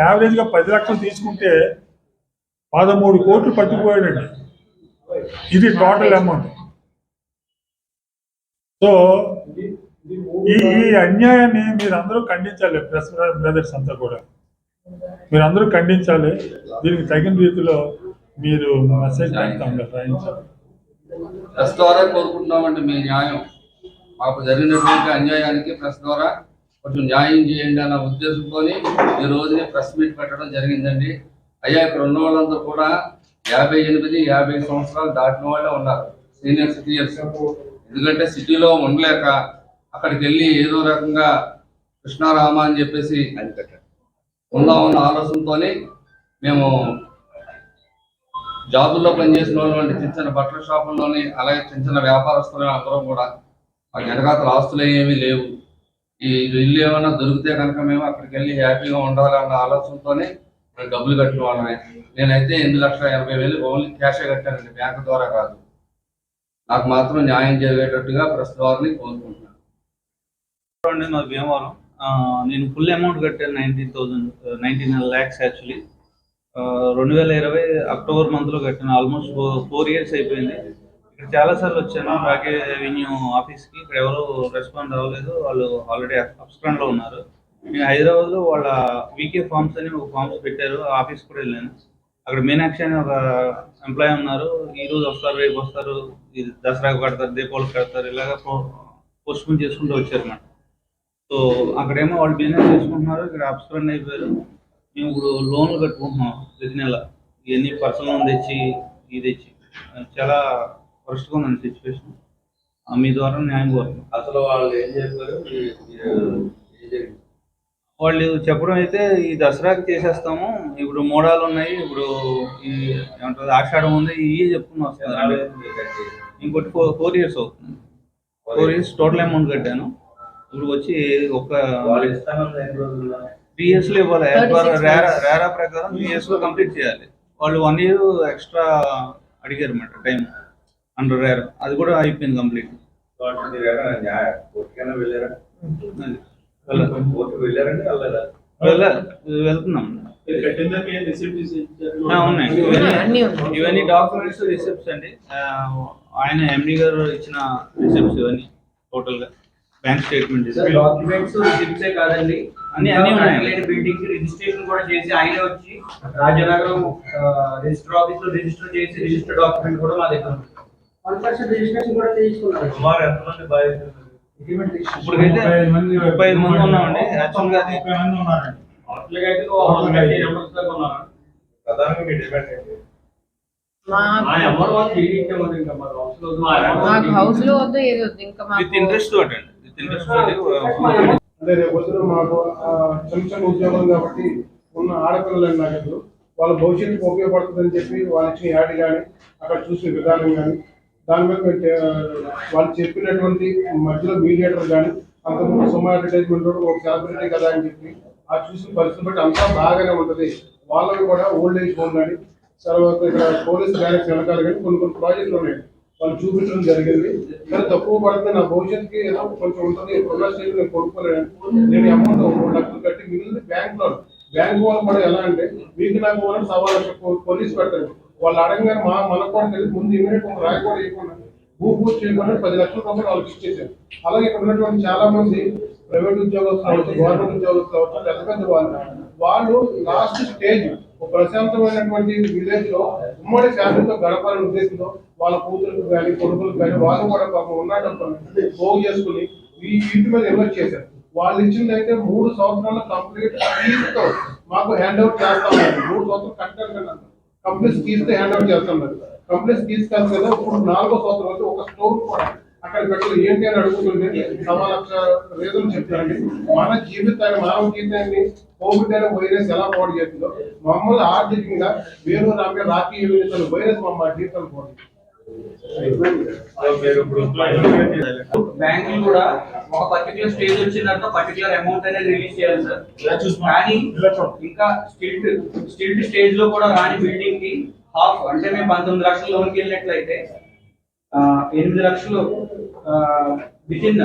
యావరేజ్గా పది లక్షలు తీసుకుంటే పదమూడు కోట్లు పట్టుకుపోయాడండి. ఇది టోటల్ అమౌంట్ సో ఈ ఈ అన్యాయాన్ని మీరందరూ ఖండించాలి ప్రెస్ బ్రదర్స్ అంతా కూడా. మీరందరూ ఖండించాలి. దీనికి తగిన రీతిలో మీరు మెసేజ్ పెడతాం రాయించాలి. ప్రెస్ ద్వారా కోరుకుంటున్నామండి మీ న్యాయం. మాకు జరిగినటువంటి అన్యాయానికి ప్రెస్ ద్వారా కొంచెం న్యాయం చేయండి అన్న ఉద్దేశంతో ఈ రోజుని ప్రెస్ మీట్ పెట్టడం జరిగిందండి. అయ్యా ఇక్కడ ఉన్న వాళ్ళందరూ కూడా యాభై ఎనిమిది యాభై సంవత్సరాలు దాటిన వాళ్ళే ఉన్నారు. Senior citizens. ఎందుకంటే సిటీలో ఉండలేక అక్కడికి వెళ్ళి ఏదో రకంగా కృష్ణారామ అని చెప్పేసి ఉందామన్న ఆలోచనతోనే మేము జాబుల్లో పనిచేసిన వాళ్ళు చిన్న చిన్న బట్టల షాపుల్లోని అలాగే చిన్న చిన్న వ్యాపారస్తులు అందరం కూడా మాకు వెనకాతల ఆస్తులు ఏమీ లేవు. ఈ ఇల్లు ఏమైనా దొరికితే కనుక మేము అక్కడికి వెళ్ళి హ్యాపీగా ఉండాలన్న ఆలోచనతోనే మేము డబ్బులు కట్టిన వాళ్ళమే. నేనైతే ఎనిమిది లక్షల ఎనభై వేలు ఓన్లీ క్యాషే కట్టానండి బ్యాంకు ద్వారా కాదు. నాకు మాత్రం న్యాయం జరిగేటట్టుగా ప్రెస్ ద్వారాని కోరుకుంటున్నాను. అండి మా భీమవరం ఆ, నేను ఫుల్ అమౌంట్ కట్టాను nineteen thousand nineteen lakhs actually. రెండు వేల ఇరవై అక్టోబర్ మంత్లో కట్టాను. ఆల్మోస్ట్ ఫోర్ ఇయర్స్ అయిపోయింది. ఇక్కడ చాలా సార్లు వచ్చాను రాకే రెవెన్యూ ఆఫీస్కి ఇక్కడ ఎవరు రెస్పాండ్ అవ్వలేదు. వాళ్ళు ఆల్రెడీ అబ్స్క్రాండ్లో ఉన్నారు. నేను హైదరాబాద్లో వాళ్ళ వీకే ఫార్మ్స్ అని ఒక ఫార్మ్స్ పెట్టారు. ఆఫీస్ కూడా వెళ్ళాను. అక్కడ మీనాక్షి అని ఒక ఎంప్లాయీ ఉన్నారు. ఈ రోజు వస్తారు రేపు వస్తారు. ఇది దసరాకు కడతారు దీపావళికి కడతారు. ఇలాగ పోస్ట్పోన్ చేసుకుంటూ వచ్చారు అన్నమాట. సో అక్కడేమో వాళ్ళు బిజినెస్ చేసుకుంటున్నారు ఇక్కడ అప్స్క్రాండ్ అయిపోయారు. మేము ఇప్పుడు లోన్లు కట్టుకుంటున్నాం ప్రతి నెల. ఇవన్నీ పర్సనల్ లోన్ తెచ్చి ఇది తెచ్చి. చాలా వరస్ట్గా ఉందండి సిచ్యువేషన్ మీ ద్వారా న్యాయం కోరుతున్నాం. అసలు వాళ్ళు ఏం చెప్పారు? వాళ్ళు చెప్పడం అయితే ఈ దసరాకి చేసేస్తాము. ఇప్పుడు మోడాలు ఉన్నాయి. ఇప్పుడు ఈ ఏమంటారు ఆషాఢం ఉంది. ఇవి వస్తున్నారు ఇంకోటి ఫోర్ ఫోర్ ఇయర్స్ అవుతుంది. ఫోర్ ఇయర్స్ టోటల్ అమౌంట్ కట్టాను. ఇప్పుడు వచ్చి ఒక త్రీ ఇయర్స్లో ఇవ్వాలి. రేరా రేరా ప్రకారం త్రీ ఇయర్స్లో కంప్లీట్ చేయాలి. వాళ్ళు వన్ ఇయర్ ఎక్స్ట్రా అడిగారు అన్నమాట టైం అండర్ రేరా అది కూడా అయిపోయింది కంప్లీట్. వెళ్తున్నాం. ఉన్నాయి. ఇవన్నీ ఉన్నాయి. ఇవన్నీ డాక్యుమెంట్స్ రిసిప్ట్స్ అండి. ఆయన ఎండి గారు ఇచ్చిన రిసిప్ట్స్ ఇవన్నీ టోటల్గా. బ్యాంక్ స్టేట్మెంట్ డాక్యుమెంట్స్ రిసిప్ట్సే కాదండి. అన్ని- అన్ని ఉన్నాయి. బిల్డింగ్ రిజిస్ట్రేషన్ కూడా చేసి ఆయనే వచ్చి రాజనగరం రిజిస్టర్ ఆఫీస్లో రిజిస్టర్ చేసి రిజిస్టర్ డాక్యుమెంట్ కూడా మా దగ్గర ఉంది. వన్ పర్సెంట్ రిజిస్ట్రేషన్ కూడా చేయించుకున్నారు సుమారు ఎంతమంది బాధితులు ముప్పై ఐదు మంది ఉన్నామండి. యాక్చువల్గా అది అయితే ఓ వంద గట్టి numbers దాకా ఉన్నారు. ప్రధానంగా మీ డిమాండ్ ఏంటి? హౌస్లో వద్దు. ఏది వద్దు. ఇంకా విత్ మాకు ఇంట్రెస్ట్ తోటి అంటే రేపు మాకు చిన్న చిన్న ఉద్యోగం కాబట్టి ఉన్న ఆడపిల్లలు నాకు వాళ్ళ భవిష్యత్తుకు ఉపయోగపడుతుందని చెప్పి వాళ్ళు ఇచ్చిన యాడ్ కానీ అక్కడ చూసిన విధానం కానీ దాని మీద వాళ్ళు చెప్పినటువంటి మధ్యలో మీడియేటర్ కానీ అంతకుముందు సుమా అడ్వర్టైజ్మెంట్ ఒక సెలబ్రిటీ కదా అని చెప్పి ఆ చూసిన పరిస్థితి బట్టి అంతా బాగానే ఉంటుంది. వాళ్ళని కూడా ఓల్డ్ ఏజ్ హోమ్ కానీ తర్వాత ఇక్కడ పోలీస్ బ్యారెక్స్ వెనకాల కానీ కొన్ని కొన్ని ప్రాజెక్టులు ఉన్నాయి. వాళ్ళు చూపించడం జరిగింది. కానీ తక్కువ పడితే నా భవిష్యత్తుకి ఏదో కొంచెం ఉంటుంది. ఇప్పుడున్న స్టేజ్ నేను కొనుక్కోలేను. నేను అమౌంట్ మూడు లక్షలు కట్టి మిగిలింది బ్యాంక్లో బ్యాంక్ వాళ్ళు కూడా ఎలా అంటే మీకు నాకు కూడా సవా పోలీస్ పెట్టారు. వాళ్ళు అడగగానే మా మనకు కూడా తెలియదు ముందు ఇమీడియట్ ఒక రాయి కూడా వేయకుండా భూ పూర్తి చేయకుండా పది లక్షల రూపాయలు వాళ్ళకి ఇచ్చేసారు అలాగే ఇక్కడ ఉన్నటువంటి చాలా మంది ప్రైవేట్ ఉద్యోగస్తులు కావచ్చు గవర్నమెంట్ ఉద్యోగస్తులు కావచ్చు పెద్ద పెద్ద వాళ్ళు వాళ్ళు లాస్ట్ స్టేజ్ ఒక ప్రశాంతమైనటువంటి విలేజ్లో ఉమ్మడి శాంతితో గడపాలనే ఉద్దేశంతో వాళ్ళ కూతురుకు కానీ కొడుకులకు కానీ వాళ్ళు కూడా పాపం ఉన్న డబ్బులు పోగు చేసుకుని ఈ ఇంటి మీద ఇన్వెస్ట్ చేశారు. వాళ్ళు ఇచ్చింది అయితే మూడు సంవత్సరాలు కంప్లీట్ ఫీజుతో మాకు హ్యాండ్ అవుట్ చేస్తాం మూడు సంవత్సరాలు కట్టారు కదా. కంప్లీట్ తీస్తే హ్యాండ్ అవుట్ చేస్తున్నారు. కంప్లీట్ ఫీజు కదా ఇప్పుడు నాలుగో సంవత్సరం అయితే ఒక స్టోర్ కూడా అక్కడ పెట్టాలి ఏంటి అని అడుగుతుంటే సవా లక్ష రీజన్ చెప్తారండి మన జీవితాన్ని మానవ జీవితాన్ని కోవిడ్ అనే వైరస్ ఎలా పాడు చేస్తుందో మమ్మల్ని ఆర్థికంగా వేరు రాకే రాజకీయ వైరస్ మమ్మల్ని జీవితాలు పాడు బ్యాంకులు కూడా ఒక పర్టికులర్ స్టేజ్ వచ్చిన తర్వాత పర్టికులర్ అమౌంట్ అనేది రిలీజ్ చేయాలి సార్. కానీ ఇంకా స్టిల్ట్ స్టిల్ట్ స్టేజ్లో కూడా రాని బిల్డింగ్కి హాఫ్ అంటే మేము పంతొమ్మిది లక్షలు లోన్కి వెళ్ళినట్లయితే ఎనిమిది లక్షలు విత్ ఇన్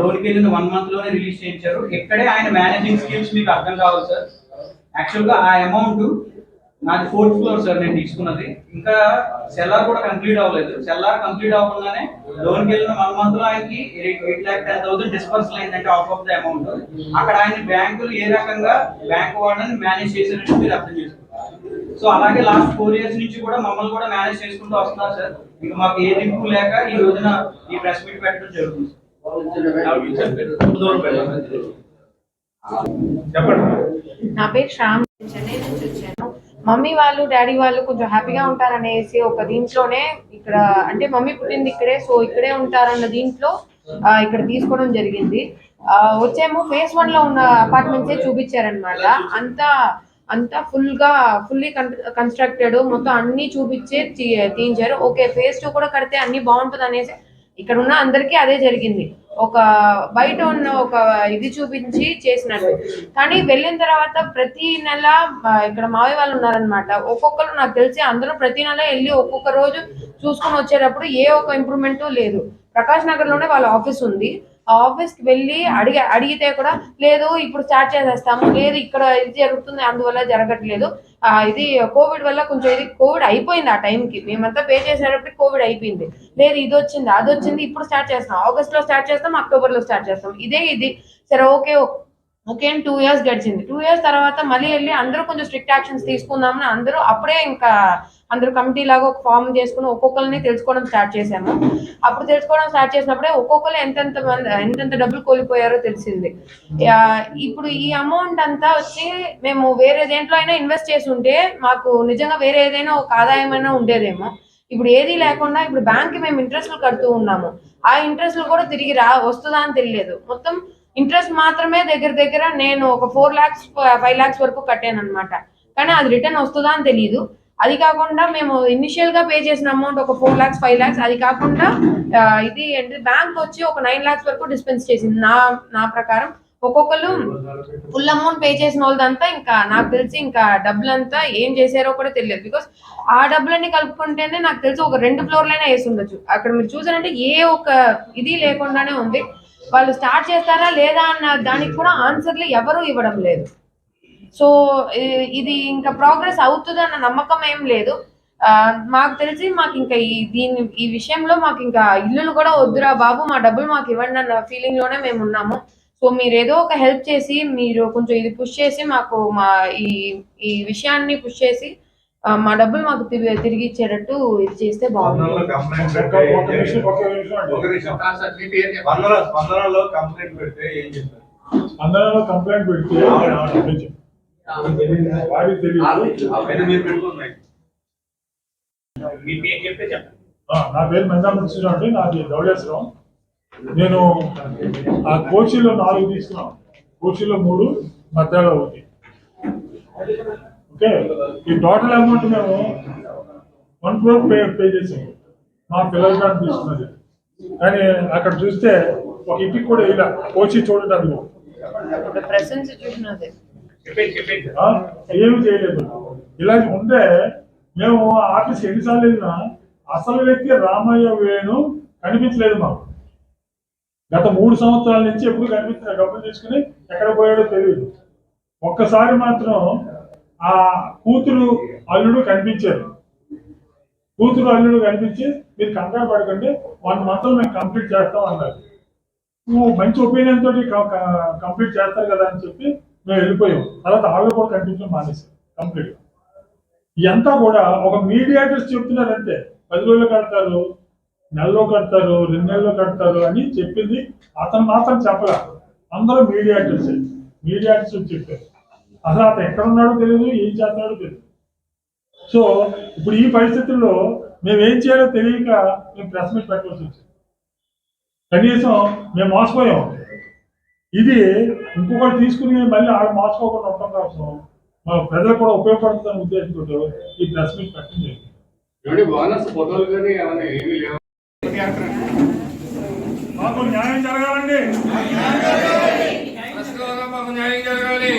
లోన్కి వెళ్ళిన వన్ మంత్లోనే రిలీజ్ చేయించారు. ఇక్కడే ఆయన మేనేజింగ్ స్కిల్స్ మీకు అర్థం కావాలి సార్. యాక్చువల్గా ఆ అమౌంట్ నాది ఫోర్త్ ఫ్లోర్ సార్ నేను తీసుకున్నది. ఇంకా సెల్లార్ కూడా కంప్లీట్ అవ్వలేదు. సెల్లార్ కంప్లీట్ అవ్వకుండానే లోన్కి వెళ్ళిన వన్ మంత్లో ఆయనకి eight lakh ten thousand disbursal అయిందంటే ఆఫ్ ఆఫ్ ద అమౌంట్ అక్కడ ఆయన బ్యాంకులు ఏ రకంగా బ్యాంక్ వాళ్ళని మేనేజ్ చేశారని మీరు అర్థం చేసుకోవాలి. సో అలాగే లాస్ట్ ఫోర్ ఇయర్స్ నుంచి కూడా మమ్మల్ని కూడా మేనేజ్ చేసుకుంటూ వస్తున్నారు సార్ ఇక మాకు ఏ దిక్కు లేక ఈ రోజున ఈ ప్రెస్ మీట్ పెట్టడం జరుగుతుంది. నా పేరు శ్యామ్ మమ్మీ వాళ్ళు డాడీ వాళ్ళు కొంచెం హ్యాపీగా ఉంటారనేసి ఒక దీంట్లోనే ఇక్కడ అంటే మమ్మీ పుట్టింది ఇక్కడే సో ఇక్కడే ఉంటారన్న దీంట్లో ఆ, ఇక్కడ తీసుకోవడం జరిగింది. ఆ, వచ్చేమో ఫేస్ వన్లో ఉన్న అపార్ట్మెంట్సే చూపించారనమాట. అంతా అంతా ఫుల్గా ఫుల్లీ కన్స్ట్రక్టెడ్ మొత్తం అన్ని చూపించే తీయించారు. ఓకే ఫేస్ టూ కూడా కడితే అన్ని బాగుంటుంది అనేసి ఇక్కడ ఉన్న అందరికీ అదే జరిగింది. ఒక బయట ఉన్న ఒక ఇది చూపించి చేసినట్టు. కానీ వెళ్ళిన తర్వాత ప్రతి నెల ఇక్కడ మావయ్య వాళ్ళు ఉన్నారనమాట ఒక్కొక్కరు నాకు తెలిసి అందరూ ప్రతి నెల వెళ్ళి ఒక్కొక్క రోజు చూసుకొని వచ్చేటప్పుడు ఏ ఒక్క ఇంప్రూవ్మెంట్ లేదు. ప్రకాష్ నగర్లోనే వాళ్ళ ఆఫీస్ ఉంది. ఆ ఆఫీస్కి వెళ్ళి అడిగి అడిగితే కూడా లేదు ఇప్పుడు స్టార్ట్ చేసేస్తాము లేదు ఇక్కడ ఇది జరుగుతుంది అందువల్ల జరగట్లేదు. ఇది కోవిడ్ వల్ల కొంచెం ఇది కోవిడ్ అయిపోయింది ఆ టైంకి మేమంతా పే చేసేటప్పుడు కోవిడ్ అయిపోయింది. లేదు ఇది వచ్చింది అది వచ్చింది ఇప్పుడు స్టార్ట్ చేస్తాం ఆగస్ట్లో స్టార్ట్ చేస్తాం అక్టోబర్లో స్టార్ట్ చేస్తాం. ఇదే ఇది. సరే ఓకే ఓకే టూ ఇయర్స్ గడిచింది. టూ ఇయర్స్ తర్వాత మళ్ళీ వెళ్ళి అందరూ కొంచెం స్ట్రిక్ట్ యాక్షన్స్ తీసుకుందామని అందరూ అప్పుడే ఇంకా అందరూ కమిటీ లాగా ఒక ఫామ్ చేసుకుని ఒక్కొక్కరిని తెలుసుకోవడం స్టార్ట్ చేశాము. అప్పుడు తెలుసుకోవడం స్టార్ట్ చేసినప్పుడే ఒక్కొక్కరు ఎంతెంత మంది ఎంతెంత డబ్బులు కోల్పోయారో తెలిసింది. ఇప్పుడు ఈ అమౌంట్ అంతా వచ్చి మేము వేరే దేంట్లో అయినా ఇన్వెస్ట్ చేసి ఉంటే మాకు నిజంగా వేరే ఏదైనా ఒక ఆదాయం అయినా ఉండేదేమో. ఇప్పుడు ఏది లేకుండా ఇప్పుడు బ్యాంక్కి మేము ఇంట్రెస్ట్లు కడుతూ ఉన్నాము. ఆ ఇంట్రెస్ట్లు కూడా తిరిగి రా వస్తుందా అని తెలియలేదు. మొత్తం ఇంట్రెస్ట్ మాత్రమే దగ్గర దగ్గర నేను ఒక ఫోర్ లాక్స్ ఫైవ్ లాక్స్ వరకు కట్టాను అనమాట కానీ అది రిటర్న్ వస్తుందా అని తెలియదు అది కాకుండా మేము ఇనిషియల్గా పే చేసిన అమౌంట్ ఒక ఫోర్ లాక్స్ ఫైవ్ లాక్స్ అది కాకుండా ఇది ఏంటి బ్యాంక్ వచ్చి ఒక నైన్ లాక్స్ వరకు డిస్పెన్స్ చేసింది. నా నా ప్రకారం ఒక్కొక్కరు ఫుల్ అమౌంట్ పే చేసిన వాళ్ళదంతా ఇంకా నాకు తెలిసి ఇంకా డబ్బులంతా ఏం చేశారో కూడా తెలియదు. బికాస్ ఆ డబ్బులన్నీ కలుపుకుంటేనే నాకు తెలిసి ఒక రెండు ఫ్లోర్లైనా వేసి ఉండొచ్చు. అక్కడ మీరు చూసారంటే ఏ ఒక ఇది లేకుండానే ఉంది. వాళ్ళు స్టార్ట్ చేస్తారా లేదా అన్న దానికి కూడా ఆన్సర్లు ఎవరూ ఇవ్వడం లేదు. సో ఇది ఇంకా ప్రోగ్రెస్ అవుతుంది అన్న నమ్మకం ఏం లేదు. ఆ, మాకు తెలిసి మాకు ఇంకా ఈ దీని ఈ విషయంలో మాకు ఇంకా ఇల్లులు కూడా వద్దురా బాబు మా డబ్బులు మాకు ఇవ్వండి అన్న ఫీలింగ్లోనే మేము ఉన్నాము. సో మీరు ఏదో ఒక హెల్ప్ చేసి మీరు కొంచెం ఇది పుష్ చేసి మాకు మా ఈ ఈ విషయాన్ని పుష్ చేసి ఆ, మా డబ్బులు మాకు తిరిగి తిరిగి ఇచ్చేటట్టు ఇది చేస్తే స్పందనలో కంప్లైంట్ పెడితే నా పేరు మెందా అండి. నాది ధవళేశ్వరం నేను ఆ కోచీలో నాలుగు తీసుకున్నాం. కోచీలో మూడు మధ్యలో ఒకటి. ఓకే? ఈ టోటల్ అమౌంట్ మేము వన్ క్రోర్ పే పే చేసాం మా పిల్లల కాడ తీసుకున్నది. కానీ అక్కడ చూస్తే ఒక ఇంటికి కూడా ఇలా కోచి చూడటానికి అది ప్రెసెంట్ సిచ్యువేషన్ అదే ఏమి చేయలేదు. ఇలాంటి ఉంటే మేము ఆఫీస్ ఎన్నిసార్లు వెళ్ళినా అసలు వ్యక్తి రామయ్య వేణు కనిపించలేదు మాకు. గత మూడు సంవత్సరాల నుంచి ఎప్పుడు కనిపించిన డబ్బులు తీసుకుని ఎక్కడ పోయాడో తెలియదు. ఒక్కసారి మాత్రం ఆ కూతురు అల్లుడు కనిపించారు. కూతురు అల్లుడు కనిపించి మీరు కంగారు పడకండి వన్ మంత్లో మేము కంప్లీట్ చేస్తాం అన్నారు. నువ్వు మంచి ఒపీనియన్ తోటి కంప్లీట్ చేస్తారు కదా అని చెప్పి మేము వెళ్ళిపోయాం. తర్వాత ఆవిడ కూడా కనిపించడం మానేసాం కంప్లీట్ ఇదంతా కూడా ఒక మీడియాటర్స్ చెప్తున్నారంటే పది రోజులు కడతారు నెలలో కడతారు రెండు నెలల్లో కడతారు అని చెప్పింది అతను మాత్రం చెప్పలే. అందరూ మీడియాటర్స్ మీడియాటర్స్ చెప్పారు. అసలు అతను ఎక్కడ ఉన్నాడో తెలియదు ఏం చేస్తున్నాడో తెలియదు సో ఇప్పుడు ఈ పరిస్థితుల్లో మేము ఏం చేయాలో తెలియక మేము ప్రెస్ మీట్ పెట్టవలసి వచ్చింది. కనీసం మేము మోసపోయాం. ఇది ఇంకొకటి తీసుకుని మళ్ళీ ఆడ మోసపోకుండా ఉండటం కోసం మా ప్రజలకు కూడా ఉపయోగపడుతున్న ఉద్దేశంతో ఈ ప్రెస్ మీట్ జరిగింది. ఏమండి బోనస్ ఫోటోలు కానీ ఏమైనా ఏమీ లేవు? మాకు న్యాయం జరగాలండి. మాకు న్యాయం జరగాలి.